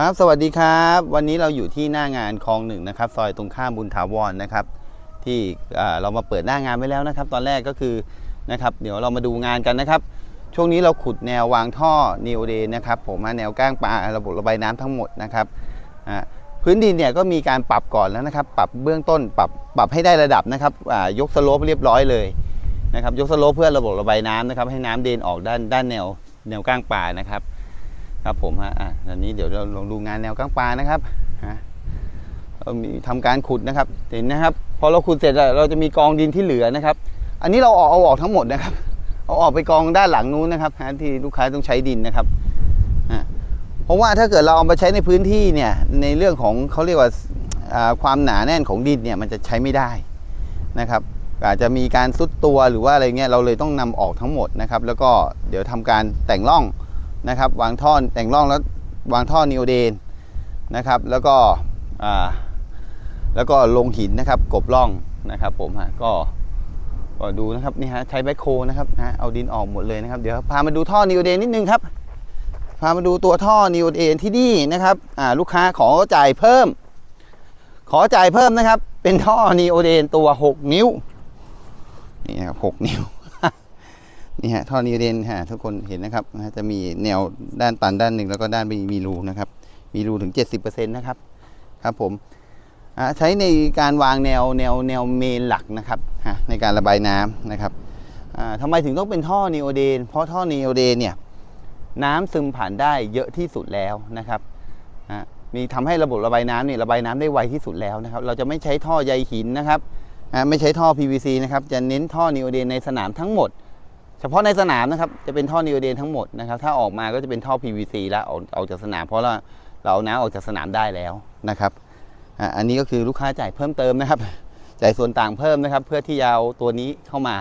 ครับ สวัสดีครับ วันนี้เราอยู่ที่หน้างานคลองหนึ่งนะครับ ซอยตรงข้ามบุญถาวรนะครับ ที่อ่าเรามาเปิดหน้างานไว้แล้วนะครับ ตอนแรกก็คือนะครับ เดี๋ยวเรามาดูงานกันนะครับ ช่วงนี้เราขุดแนววางท่อนิวเดนนะครับ ผมมาแนวก้างปลาระบบระบายน้ำทั้งหมดนะครับอ่าพื้นดินเนี่ยก็มีการปรับก่อนแล้วนะครับ ปรับเบื้องต้นปรับปรับให้ได้ระดับนะครับอ่ายกสโลปเรียบร้อยเลยนะครับ ยกสโลปเพื่อระบบระบายน้ำนะครับ ให้น้ำเดินออกด้านด้านแนวแนวก้างปลานะครับ ครับผมฮะอะอันนี้เดี๋ยวเราลองดูงานแนวก้างปลานะครับฮะเรามีทำการขุดนะครับ เห็นนะครับ พอเราขุดเสร็จแล้วเราจะมีกองดินที่เหลือนะครับ อันนี้เราเอาเอาออกทั้งหมดนะครับ เอาออกไปกองด้านหลังนู้นนะครับฮะที่ลูกค้าต้องใช้ดินนะครับอะเพราะว่าถ้าเกิดเราเอามาใช้ในพื้นที่เนี่ยในเรื่องของเขาเรียกว่าอ่าความหนาแน่นของดินเนี่ยมันจะใช้ไม่ได้นะครับ อาจจะมีการซุดตัวหรือว่าอะไรเงี้ยเราเลยต้องนำออกทั้งหมดนะครับ แล้วก็เดี๋ยวทำการแต่งร่อง นะครับ วางท่อแต่งร่องแล้ววางท่อนิโอเดนนะครับ แล้วก็แล้วก็ลงหินนะครับ กบร่องนะครับ ผมฮะก็ก็ดูนะครับนี่ฮะใช้แบคโคนะครับนะเอาดินออกหมดเลยนะครับ เดี๋ยวพามาดูท่อนิวเดนนิดนึงครับ พามาดูตัวท่อนิวเดนที่นี่นะครับอ่าลูกค้าขอจ่ายเพิ่ม ขอจ่ายเพิ่มนะครับ เป็นท่อนิวเดนตัว 6 นิ้วนี่นะครับ6นิ้ว นี่ฮะท่อนิวเดนฮะทุกคนเห็นนะครับจะมีแนวด้านตันด้านหนึ่งแล้วก็ด้านมีมีรูนะครับ มีรูถึง 70%นะครับครับผมใช้ในการวางแนวแนวแนวเมนหลักนะครับในการระบายน้ำนะครับทำไมถึงต้องเป็นท่อนีโอเดน เพราะท่อนีโอเดนเนี่ยน้ำซึมผ่านได้เยอะที่สุดแล้วนะครับมีทำให้ระบบระบายน้ำเนี่ยระบายน้ำได้ไวที่สุดแล้วนะครับ เราจะไม่ใช้ท่อใยหินนะครับไม่ใช้ท่อ PVC นะครับจะเน้นท่อนีโอเดนในสนามทั้งหมด เฉพาะในสนามนะครับจะเป็นท่อนีโอเดนทั้งหมดนะครับถ้าออกมาก็จะเป็นท่อ PVC แล้วออกออกจากสนาม เพราะเราเราเอาน้ำออกจากสนามได้แล้วนะครับอันนี้ก็คือลูกค้าจ่ายเพิ่มเติมนะครับ จ่ายส่วนต่างเพิ่มนะครับ เพื่อที่จะเอาตัวนี้เข้ามา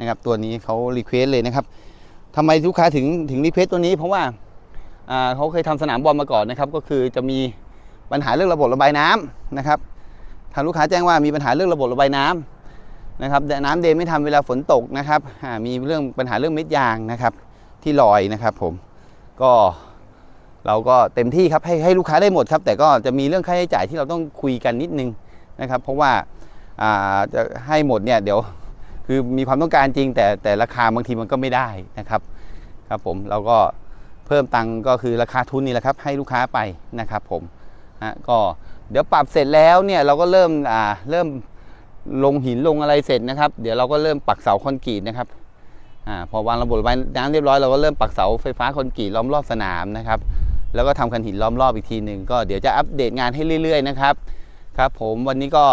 นะครับตัวนี้เขารีเควสเลยนะครับทำไมลูกค้าถึงถึงรีเควสตัวนี้ เพราะว่าเขาเคยทำสนามบอลมาก่อนนะครับ ก็คือจะมีปัญหาเรื่องระบบระบายน้ำนะครับทางลูกค้าแจ้งว่ามีปัญหาเรื่องระบบระบายน้ำ นะครับแต่น้ำเดนไม่ทำเวลาฝนตกนะครับมีเรื่องปัญหาเรื่องเม็ดยางนะครับ ที่ลอยนะครับผมก็เราก็เต็มที่ครับให้ให้ลูกค้าได้หมดครับ แต่ก็จะมีเรื่องค่าใช้จ่ายที่เราต้องคุยกันนิดนึงนะครับ เพราะว่าจะให้หมดเนี่ยเดี๋ยวคือมีความต้องการจริง แต่แต่ราคาบางทีมันก็ไม่ได้นะครับครับผมเราก็เพิ่มตังก็คือราคาทุนนี่แหละครับ ให้ลูกค้าไปนะครับผมฮะก็เดี๋ยวปรับเสร็จแล้วเนี่ยเราก็เริ่มอ่าเริ่ม ลงหินลงอะไรเสร็จนะครับ เดี๋ยวเราก็เริ่มปักเสาคอนกรีตนะครับอพอวางระบบไว้น้ำเรียบร้อยเราก็เริ่มปักเสาไฟฟ้าคอนกรีตล้อมรอบสนามนะครับ แล้วก็ทำคันหินล้อมรอบอีกทีหนึ่งก็เดี๋ยวจะอัปเดตงานให้เรื่อย ๆ นะครับ ครับ ผมวันนี้ก็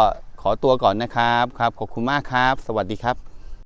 ขอตัวก่อนนะครับครับขอบคุณมากครับ สวัสดีครับ